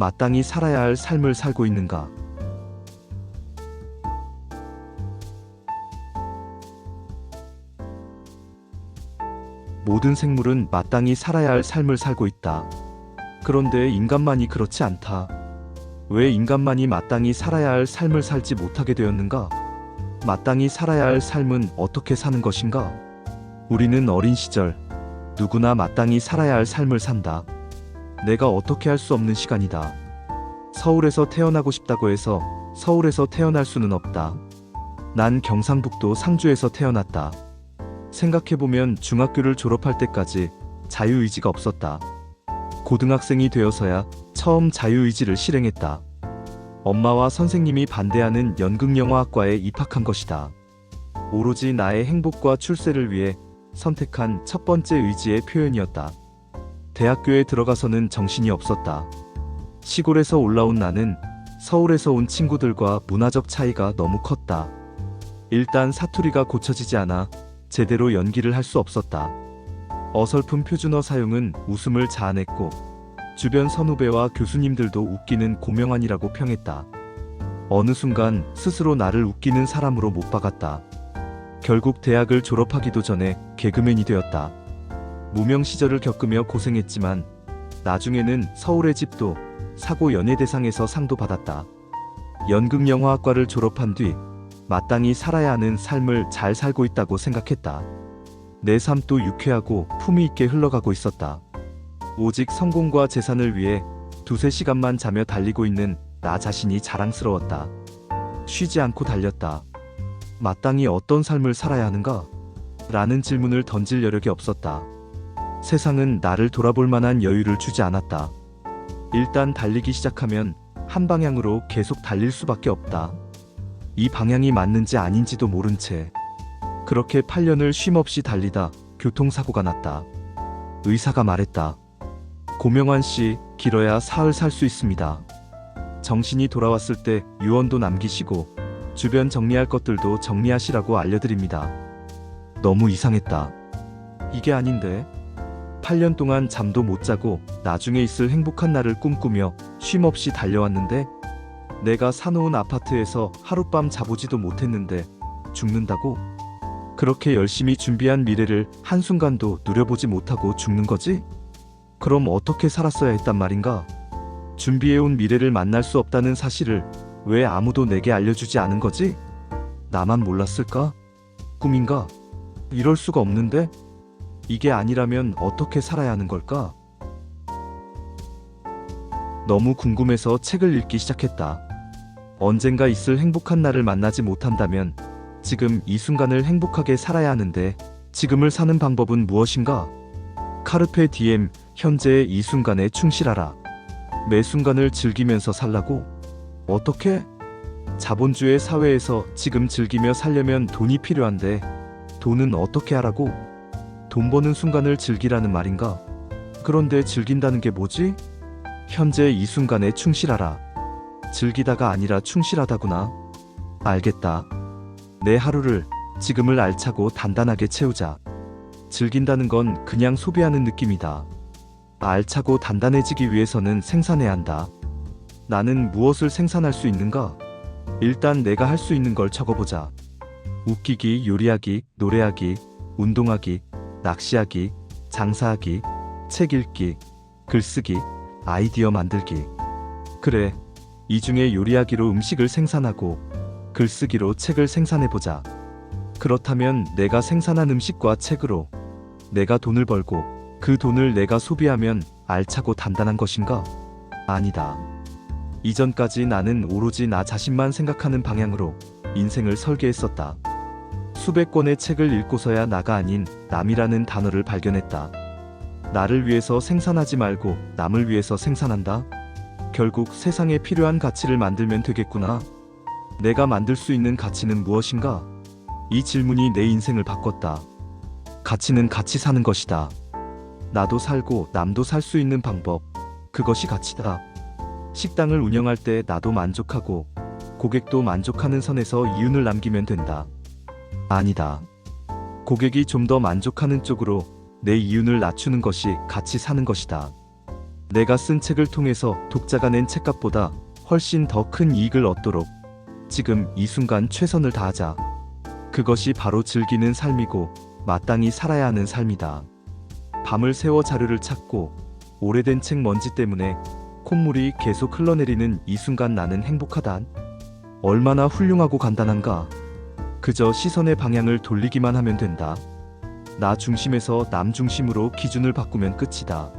마땅히 살아야 할 삶을 살고 있는가? 모든 생물은 마땅히 살아야 할 삶을 살고 있다. 그런데 인간만이 그렇지 않다. 왜 인간만이 마땅히 살아야 할 삶을 살지 못하게 되었는가? 마땅히 살아야 할 삶은 어떻게 사는 것인가? 우리는 어린 시절 누구나 마땅히 살아야 할 삶을 산다. 내가 어떻게 할 수 없는 시간이다. 서울에서 태어나고 싶다고 해서 서울에서 태어날 수는 없다. 난 경상북도 상주에서 태어났다. 생각해보면 중학교를 졸업할 때까지 자유의지가 없었다. 고등학생이 되어서야 처음 자유의지를 실행했다. 엄마와 선생님이 반대하는 연극영화학과에 입학한 것이다. 오로지 나의 행복과 출세를 위해 선택한 첫 번째 의지의 표현이었다. 대학교에 들어가서는 정신이 없었다. 시골에서 올라온 나는 서울에서 온 친구들과 문화적 차이가 너무 컸다. 일단 사투리가 고쳐지지 않아 제대로 연기를 할 수 없었다. 어설픈 표준어 사용은 웃음을 자아냈고 주변 선후배와 교수님들도 웃기는 고명환이라고 평했다. 어느 순간 스스로 나를 웃기는 사람으로 못 박았다. 결국 대학을 졸업하기도 전에 개그맨이 되었다. 무명 시절을 겪으며 고생했지만 나중에는 서울의 집도 사고 연예대상에서 상도 받았다. 연극영화학과를 졸업한 뒤 마땅히 살아야 하는 삶을 잘 살고 있다고 생각했다. 내 삶도 유쾌하고 품위 있게 흘러가고 있었다. 오직 성공과 재산을 위해 두세 시간만 자며 달리고 있는 나 자신이 자랑스러웠다. 쉬지 않고 달렸다. 마땅히 어떤 삶을 살아야 하는가? 라는 질문을 던질 여력이 없었다. 세상은 나를 돌아볼 만한 여유를 주지 않았다. 일단 달리기 시작하면 한 방향으로 계속 달릴 수밖에 없다. 이 방향이 맞는지 아닌지도 모른 채 그렇게 8년을 쉼없이 달리다 교통사고가 났다. 의사가 말했다. 고명환 씨, 길어야 사흘 살 수 있습니다. 정신이 돌아왔을 때 유언도 남기시고 주변 정리할 것들도 정리하시라고 알려드립니다. 너무 이상했다. 이게 아닌데. 8년 동안 잠도 못 자고 나중에 있을 행복한 날을 꿈꾸며 쉼없이 달려왔는데 내가 사놓은 아파트에서 하룻밤 자보지도 못했는데 죽는다고? 그렇게 열심히 준비한 미래를 한순간도 누려보지 못하고 죽는 거지? 그럼 어떻게 살았어야 했단 말인가? 준비해온 미래를 만날 수 없다는 사실을 왜 아무도 내게 알려주지 않은 거지? 나만 몰랐을까? 꿈인가? 이럴 수가 없는데? 이게 아니라면 어떻게 살아야 하는 걸까? 너무 궁금해서 책을 읽기 시작했다. 언젠가 있을 행복한 날을 만나지 못한다면 지금 이 순간을 행복하게 살아야 하는데 지금을 사는 방법은 무엇인가? 카르페 디엠 현재의 이 순간에 충실하라. 매 순간을 즐기면서 살라고? 어떻게? 자본주의 사회에서 지금 즐기며 살려면 돈이 필요한데 돈은 어떻게 하라고? 돈 버는 순간을 즐기라는 말인가? 그런데 즐긴다는 게 뭐지? 현재 이 순간에 충실하라. 즐기다가 아니라 충실하다구나. 알겠다. 내 하루를 지금을 알차고 단단하게 채우자. 즐긴다는 건 그냥 소비하는 느낌이다. 알차고 단단해지기 위해서는 생산해야 한다. 나는 무엇을 생산할 수 있는가? 일단 내가 할 수 있는 걸 적어보자. 웃기기, 요리하기, 노래하기, 운동하기, 낚시하기, 장사하기, 책 읽기, 글쓰기, 아이디어 만들기. 그래, 이 중에 요리하기로 음식을 생산하고 글쓰기로 책을 생산해보자. 그렇다면 내가 생산한 음식과 책으로 내가 돈을 벌고 그 돈을 내가 소비하면 알차고 단단한 것인가? 아니다. 이전까지 나는 오로지 나 자신만 생각하는 방향으로 인생을 설계했었다. 수백 권의 책을 읽고서야 나가 아닌 남이라는 단어를 발견했다. 나를 위해서 생산하지 말고 남을 위해서 생산한다. 결국 세상에 필요한 가치를 만들면 되겠구나. 내가 만들 수 있는 가치는 무엇인가? 이 질문이 내 인생을 바꿨다. 가치는 같이 사는 것이다. 나도 살고 남도 살 수 있는 방법. 그것이 가치다. 식당을 운영할 때 나도 만족하고 고객도 만족하는 선에서 이윤을 남기면 된다. 아니다. 고객이 좀 더 만족하는 쪽으로 내 이윤을 낮추는 것이 같이 사는 것이다. 내가 쓴 책을 통해서 독자가 낸 책값보다 훨씬 더 큰 이익을 얻도록 지금 이 순간 최선을 다하자. 그것이 바로 즐기는 삶이고 마땅히 살아야 하는 삶이다. 밤을 새워 자료를 찾고 오래된 책 먼지 때문에 콧물이 계속 흘러내리는 이 순간 나는 행복하다. 얼마나 훌륭하고 간단한가. 그저 시선의 방향을 돌리기만 하면 된다. 나 중심에서 남 중심으로 기준을 바꾸면 끝이다.